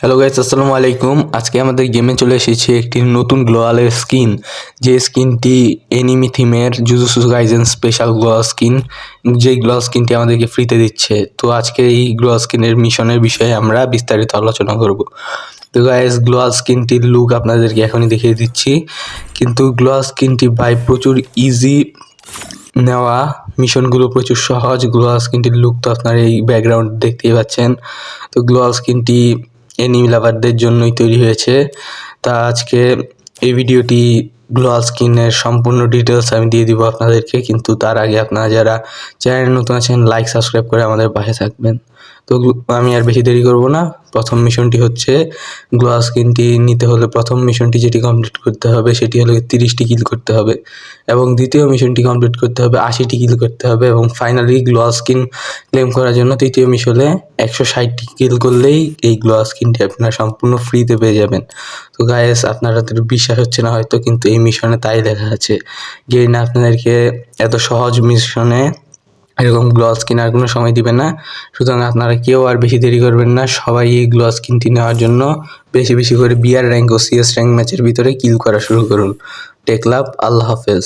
Hello guys আসসালামু আলাইকুম। আজকে আমাদের গেমে চলে এসেছে একটি নতুন গ্লোয়ালের স্কিন যে স্কিনটি এনিমি থিমের জুজুসু গাইজেন স্পেশাল গ্লোয়াল স্কিন যে গ্লোয়াল স্কিনটি আমাদেরকে ফ্রিতে দিচ্ছে। তো আজকে এই গ্লোয়াল স্কিনের মিশনের বিষয়ে আমরা বিস্তারিত আলোচনা করব। তো গাইস গ্লোয়াল স্কিনটির লুক আপনাদেরকে এখনই দেখিয়ে দিচ্ছি। কিন্তু গ্লোয়াল স্কিনটি বাই প্রচুর ইজি নেওয়া। মিশনগুলো প্রচুর সহজ। গ্লোয়াল স্কিনটির লুক তো আপনারা এই ব্যাকগ্রাউন্ড দেখতেই পাচ্ছেন। তো গ্লোয়াল স্কিনটি এনিমি লাভারদের জন্যই তৈরি হয়েছে। তা আজকে এই ভিডিওটি গ্লোয়াল স্কিনের সম্পূর্ণ ডিটেলস আমি দিয়ে দিব আপনাদেরকে। কিন্তু তার আগে আপনারা যারা চ্যানেল নতুন আছেন লাইক সাবস্ক্রাইব করে আমাদের পাশে থাকবেন। তো আমি আর বেশি দেরি করব না। প্রথম মিশনটি হচ্ছে গ্লোয়া স্কিনটি নিতে হলে প্রথম মিশনটি যেটি কমপ্লিট করতে হবে সেটি হলো তিরিশটি কিল করতে হবে এবং দ্বিতীয় মিশনটি কমপ্লিট করতে হবে আশিটি কিল করতে হবে এবং ফাইনালি গ্লোয়া স্কিন ক্লেম করার জন্য তৃতীয় মিশনে একশো ষাটটি কিল করলেই এই গ্লোয়া স্কিনটি আপনারা সম্পূর্ণ ফ্রিতে পেয়ে যাবেন। তো গায়েস আপনারা তো বিশ্বাস হচ্ছে না হয়তো, কিন্তু এই মিশনে তাই লেখা আছে। গেইন আপনাদেরকে এত সহজ মিশনে এরকম গ্লস কেনার কোনো সময় দিবেন না। সুতরাং আপনারা কেউ আর বেশি দেরি করবেন না। সবাই এই গ্লস কিনতে নেওয়ার জন্য বেশি বেশি করে বিয়ার র্যাঙ্ক ও সিএস র্যাঙ্ক ম্যাচের ভিতরে কিল করা শুরু করুন। টেকলাভ আল্লাহ হাফেজ।